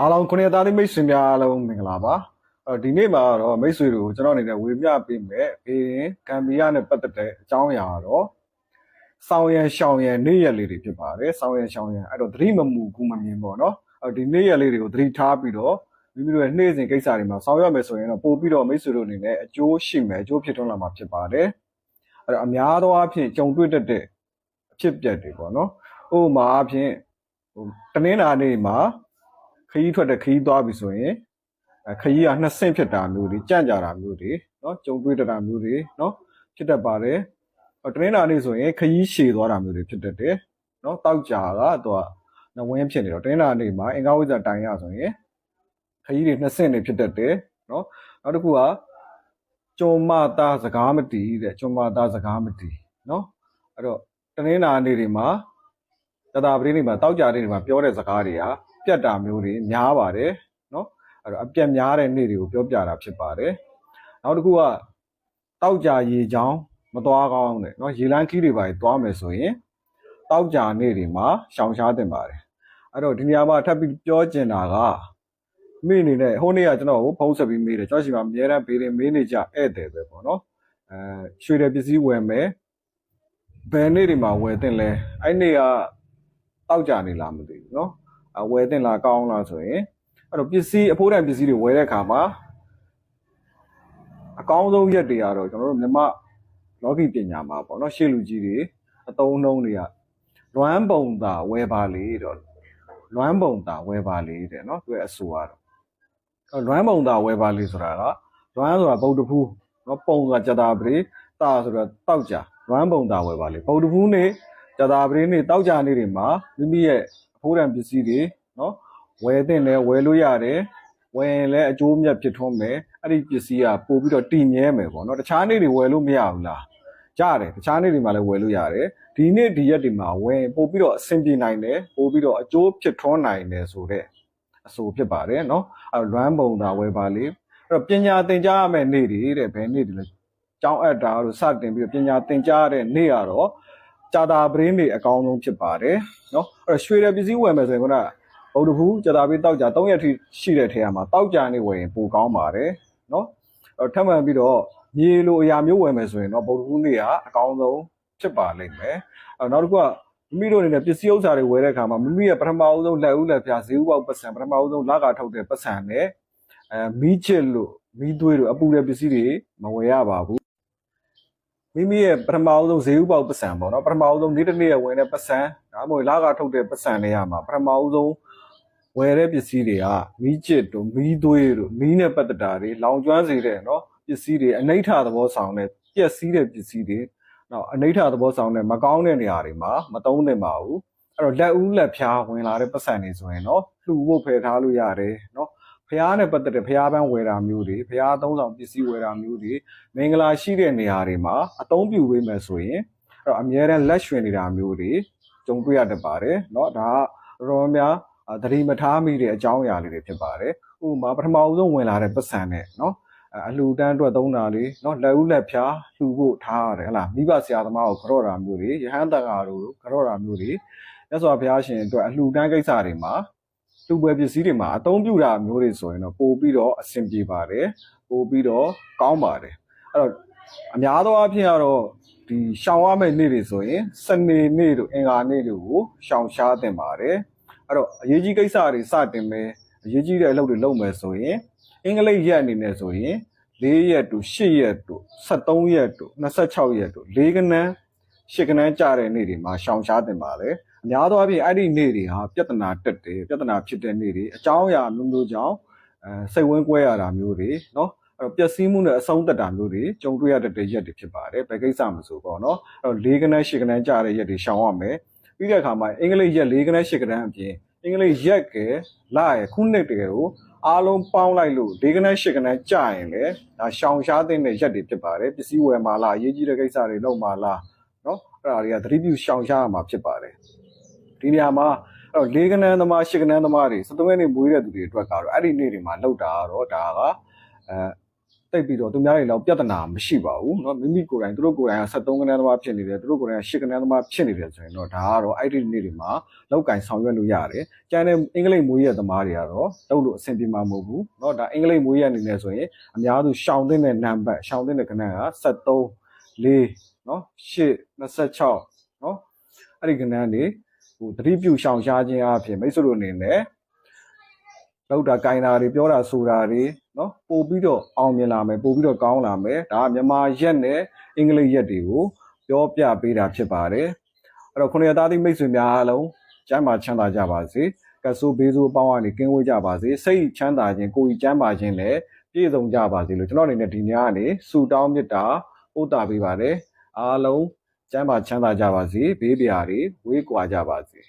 အားလုံးခုနှစ်သားလေးမိတ်ဆွေများအားလုံးမင်္ဂလာပါအဲ့တော့ဒီနေ့မှာတော့မိတ်ဆွေတို့ကျွန်တော်အနေနဲ့ဝေမျှပေးမယ်ဘေးရင်ကံပီယာနဲ့ပတ်သက်တဲ့အကြောင်းအရာကတော့စောင်းရန်ရှောင်းရန်နေ့ရက်လေးတွေဖြစ်ပါတယ်စောင်းရန်ရှောင်းရန်အဲ့တော့သတိမမူကူမမြင်ပေါ့နော်အဲ့တော့ဒီနေ့ရက်လေးတွေကိုသတိထားပြီးတော့မိမိတို့ရဲ့နေ့စဉ်ကိစ္စတွေမှာဆောင်ရွက်မယ်ဆိုရင်တော့ပို့ပြီးတော့မိတ်ဆွေတို့အနေနဲ့အကျိုးရှိမယ်အကျိုးဖြစ်ထွန်းလာမှာဖြစ်ပါတယ်အဲ့တော့အများသောအားဖြင့်ကြုံတွေ့တတ်တဲ့အဖြစ်အပျက်တွေပေါ့နော်ဥပမာအားဖြင့်ဟိုတနင်္လာနေ့မှာ ခရီးထွက်တဲ့ခရီးသွားပြီဆိုရင်ခရီးကနှစ်ဆင့်ဖြစ်တာမျိုးတွေကြန့်ကြာတာမျိုးတွေနော်ကြုံတွေ့တာမျိုးတွေနော်ဖြစ်တတ်ပါတယ်တနင်္လာနေ့ဆိုရင်ခရီးရှည်သွားတာမျိုးတွေဖြစ်တတ်တယ်နော်တောက်ကြာကသူကနဝင်းဖြစ်နေတော့တနင်္လာနေ့မှာအင်္ဂါဝိဇ္ဇာတိုင်ရဆိုရင်ခရီးတွေနှစ်ဆင့်တွေဖြစ်တတ်တယ်နော်နောက်တစ်ခုကကျွန်မသားစကားမတည်တဲ့ကျွန်မသားစကားမတည်နော်အဲ့တော့တနင်္လာနေ့တွေမှာတတာပတိနေ့မှာတောက်ကြတဲ့နေ့မှာပြောတဲ့စကားတွေဟာ ပြတ်တာမျိုးတွေများပါတယ်နော်အဲ့တော့အပြတ်များတဲ့နေ့တွေကိုပြောပြတာဖြစ်ပါတယ်နောက်တစ်ခုကတောက်ကြရေချောင်းမသွားကောင်းတဲ့နော်ရေလန်းခီးတွေပါသွားမယ်ဆိုရင်တောက်ကြနေ့တွေမှာရှောင်ရှားတင်ပါတယ်အဲ့တော့ဒီနေရာမှာထပ်ပြီးပြောချင်တာကမိအနေနဲ့ဟိုနေ့ကကျွန်တော်ကိုဖုန်းဆက်ပြီးမေးတယ်ကျွန်တော်ရှိမှာအများရန်ဘေးတွေမေးနေကြဧည့်သည်ပဲပေါ့နော်အဲရွှေတဲ့ပစ္စည်းဝယ်မယ်ဘယ်နေ့တွေမှာဝယ်တင်လဲအဲ့နေ့ကတောက်ကြနေလားမသိဘူးနော် ဝယ်တင်လာကောင်းလားဆိုရင်အဲ့တော့ပစ္စည်းအဖိုးတန်ပစ္စည်းတွေဝယ်တဲ့အခါမှာအကောင်းဆုံးရက်တွေကတော့ကျွန်တော်တို့မြမလောကီပညာမှာပေါ့နော်ရှေ့လူကြီးတွေအတုံးနှုံးတွေကလွမ်းပုံသာဝယ်ပါလေတော့လွမ်းပုံသာဝယ်ပါလေတဲ့နော်သူရဲ့အဆိုကတော့အဲ့လွမ်းပုံသာဝယ်ပါလေဆိုတာကလွမ်းဆိုတာဗုဒ္ဓဖူးနော်ပုံဆိုတာကြတာပရိတာဆိုတာတောက်ကြလွမ်းပုံသာဝယ်ပါလေဗုဒ္ဓဖူးနေကြတာပရိနေတောက်ကြနေတွေမှာမိမိရဲ့အ ဖိုးတန်ပစ္စည်းတွေနော်ဝယ်တဲ့လဲဝယ်လို့ရတယ်ဝယ်ရင်လည်းအကျိုးမြတ်ဖြစ်ထွန်းမယ်အဲ့ဒီပစ္စည်းကပို့ပြီးတော့တည်မြဲမယ်ပေါ့နော်တခြားနေ့တွေဝယ်လို့မရဘူးလားရတယ်တခြားနေ့တွေမှာလည်းဝယ်လို့ရတယ်ဒီနေ့ဒီရက်တွေမှာဝယ်ပို့ပြီးတော့အဆင်ပြေနိုင်တယ်ပို့ပြီးတော့အကျိုးဖြစ်ထွန်းနိုင်တယ်ဆိုတဲ့အဆိုဖြစ်ပါတယ်နော်အဲ့လွမ်းပုံသာဝယ်ပါလေအဲ့တော့ပညာသင်ကြားရမယ့်နေ့တွေတဲ့ဘယ်နေ့တွေလဲကျောင်းအပ်တာတို့စတင်ပြီးတော့ပညာသင်ကြားရတဲ့နေ့ကတော့ ကြာတာပရင်းတွေအကောင်းဆုံးဖြစ်ပါတယ်နော်အဲ့တော့ရွှေတဲ့ပစ္စည်းဝယ်မယ်ဆိုရင်ခုနကဗုဒ္ဓဘူးကြာတာပြီးတောက်ကြ3ရက်ထိရှိတဲ့ထဲမှာတောက်ကြနေဝယ်ရင်ပိုကောင်းပါတယ်နော်အဲ့တော့ထပ်မံပြီးတော့မြေလိုအရာမျိုးဝယ်မယ်ဆိုရင်တော့ဗုဒ္ဓဘူးနေ့ကအကောင်းဆုံးဖြစ်ပါလိမ့်မယ်အဲ့တော့နောက်တစ်ခုကမိမိတို့အနေနဲ့ပစ္စည်းဥစ္စာတွေဝယ်တဲ့အခါမှာမိမိရဲ့ပထမအဦးဆုံးလက်ဦးလက်ပြဈေးဥပေါက်ပတ်စံပထမအဦးဆုံးလကထုတ်တဲ့ပတ်စံနဲ့အဲမီးချစ်လို့မီးသွေးလို့အပူတဲ့ပစ္စည်းတွေမဝယ်ရပါဘူး မိမိရဲ့ပထမအဆုံးဈေးဥပေါက်ပတ်စံပေါ့နော်ပထမအဆုံးနေ့တစ်နေ့ရဝင်တဲ့ပတ်စံဒါမှမဟုတ်လကထုတ်တဲ့ပတ်စံတွေရမှာပထမအဆုံးဝယ်တဲ့ပစ္စည်းတွေကမီးကျစ်တို့မီးသွေးတို့မီးနဲ့ပတ်သက်တာတွေလောင်ကျွမ်းစေတဲ့နော်ပစ္စည်းတွေအနိဋ္ဌသဘောဆောင်တဲ့ပျက်စီးတဲ့ပစ္စည်းတွေနော်အနိဋ္ဌသဘောဆောင်တဲ့မကောင်းတဲ့နေရာတွေမှာမသုံးသင့်ပါဘူးအဲ့တော့လက်ဦးလက်ဖြားဝင်လာတဲ့ပတ်စံတွေဆိုရင်နော်လှူဖို့ဖယ်ထားလို့ရတယ်နော် ဖျားနဲ့ပတ်သက်တဲ့ဖျားပန်းဝယ်တာမျိုးတွေဖျားသုံးဆောင်ပစ္စည်းဝယ်တာမျိုးတွေ မင်္ဂလာရှိတဲ့နေရာတွေမှာအသုံးပြုပေးမယ်ဆိုရင်အဲ့တော့အများရန်လက်ရွှင်နေတာမျိုးတွေကြုံတွေ့ရတတ်ပါတယ်เนาะဒါကတော်တော်များအာသတိမထားမိတဲ့အကြောင်းအရာလေးတွေဖြစ်ပါတယ်ဥပမာပထမအဆုံးဝင်လာတဲ့ပတ်စံနဲ့เนาะအလှူတန်းအတွက်သုံးတာလေးเนาะလက်ဦးလက်ဖြာလှူဖို့ထားရတယ်ဟလားမိဘဆရာသမားကိုကြော့တာမျိုးတွေရဟန်းတက္ကရာတို့ကြော့တာမျိုးတွေမြတ်စွာဘုရားရှင်အတွက်အလှူတန်းကိစ္စတွေမှာ လူပွဲပစ္စည်းတွေမှာအသုံးပြုတာမျိုးတွေဆိုရင်တော့ပို့ပြီးတော့အဆင်ပြေပါတယ်ပို့ပြီးတော့ကောင်းပါတယ်အဲ့တော့အများသောအားဖြင့်ကတော့ဒီရှောင်ရမယ့်နေ့တွေဆိုရင်စနေနေ့တို့အင်္ဂါနေ့တို့ကိုရှောင်ရှားတင်ပါတယ်အဲ့တော့အရေးကြီးကိစ္စတွေစတင်မယ်အရေးကြီးတဲ့အလုပ်တွေလုပ်မယ်ဆိုရင်အင်္ဂလိပ်ရက်အနေနဲ့ဆိုရင်၄ရက်တို့၈ရက်တို့73ရက်တို့26ရက်တို့၄ကနန်း၈ကနန်းကြာတဲ့နေ့တွေမှာရှောင်ရှားတင်ပါတယ်အ များသောအားဖြင့်အဲ့ဒီနေ့တွေဟာပြဿနာတက်တယ်ပြဿနာဖြစ်တဲ့နေ့တွေအကြောင်းအရာမျိုးမျိုးကြောင့်အဲစိတ်ဝန်းကွဲရတာမျိုးတွေနော်အဲ့တော့ပျက်စီးမှုနဲ့အဆုံးသက်တာမျိုးတွေကြုံတွေ့ရတဲ့ရက်တွေဖြစ်ပါတယ်ဘယ်ကိစ္စမဆိုပေါ့နော်အဲ့တော့၄ကနန်း၈ကနန်းကြာတဲ့ရက်တွေရှောင်ရမယ်ပြီးတဲ့အခါမှာအင်္ဂလိပ်ရက်၄ကနန်း၈ကနန်းအပြင်အင်္ဂလိပ်ရက်ကလရခုနှစ်တကယ်ကိုအားလုံးပေါင်းလိုက်လို့၄ကနန်း၈ကနန်းကြာရင်လေဒါရှောင်ရှားတဲ့ရက်တွေဖြစ်ပါတယ်ပစ္စည်းဝယ်မှာလားအရေးကြီးတဲ့ကိစ္စတွေလုပ်မှာလားနော်အဲ့ဒါတွေကသတိပြုရှောင်ရှားရမှာဖြစ်ပါတယ် ဒီနေရာမှာအဲ့တော့၄ကနန်းသမား၈ကနန်းသမားတွေစက်သုံးရက်နေမွေးတဲ့သူတွေအတွက်ကတော့အဲ့ဒီနေ့တွေမှာလောက်တာကတော့ဒါကအဲ တိတ်ပြီးတော့သူများတွေလောက်ပြဿနာမရှိပါဘူးเนาะမိမိကိုယ်တိုင်သူတို့ကိုယ်တိုင်က73ကနန်းသမားဖြစ်နေတယ်သူတို့ကိုယ်တိုင်က8ကနန်းသမားဖြစ်နေတယ်ဆိုရင်တော့ဒါကတော့အဲ့ဒီနေ့တွေမှာလောက်ကင်ဆောင်ရွက်လို့ရတယ်ကျန်တဲ့အင်္ဂလိပ်မွေးရသမားတွေကတော့လုပ်လို့အဆင်ပြေမှာမဟုတ်ဘူးเนาะဒါအင်္ဂလိပ်မွေးရအနေနဲ့ဆိုရင်အများစုရှောင်းတဲ့နံပါတ်ရှောင်းတဲ့ကနန်းက73 4เนาะ8 26เนาะအဲ့ဒီကနန်းတွေ ဟိုတတိပြုရှောင်ရှားခြင်းအပြင်မိတ်ဆွေတို့အနေနဲ့လောက်တာကိုင်တာတွေပြောတာဆိုတာတွေနော်ပို့ပြီးတော့အောင်မြင်လာမယ်ပို့ပြီးတော့ကောင်းလာမယ်ဒါကမြန်မာရက်နဲ့အင်္ဂလိပ်ရက်တွေကိုပြောပြပေးတာဖြစ်ပါတယ်အဲ့တော့ခုနှစ်သားသည့်မိတ်ဆွေများအားလုံးကျမ်းမာချမ်းသာကြပါစေကဆိုးဘေးဆိုးအပေါင်းအနဲ့ကင်းဝေးကြပါစေစိတ်ချမ်းသာခြင်းကိုယ်ကြီးချမ်းသာခြင်းလည်းပြည့်စုံကြပါစေလို့ကျွန်တော်အနေနဲ့ဒီညကနေဆုတောင်းမေတ္တာပို့တာပေးပါတယ်အားလုံး ကျမ်းမာချမ်းသာကြပါစေဘေးပြာတွေဝေးကွာကြပါစေ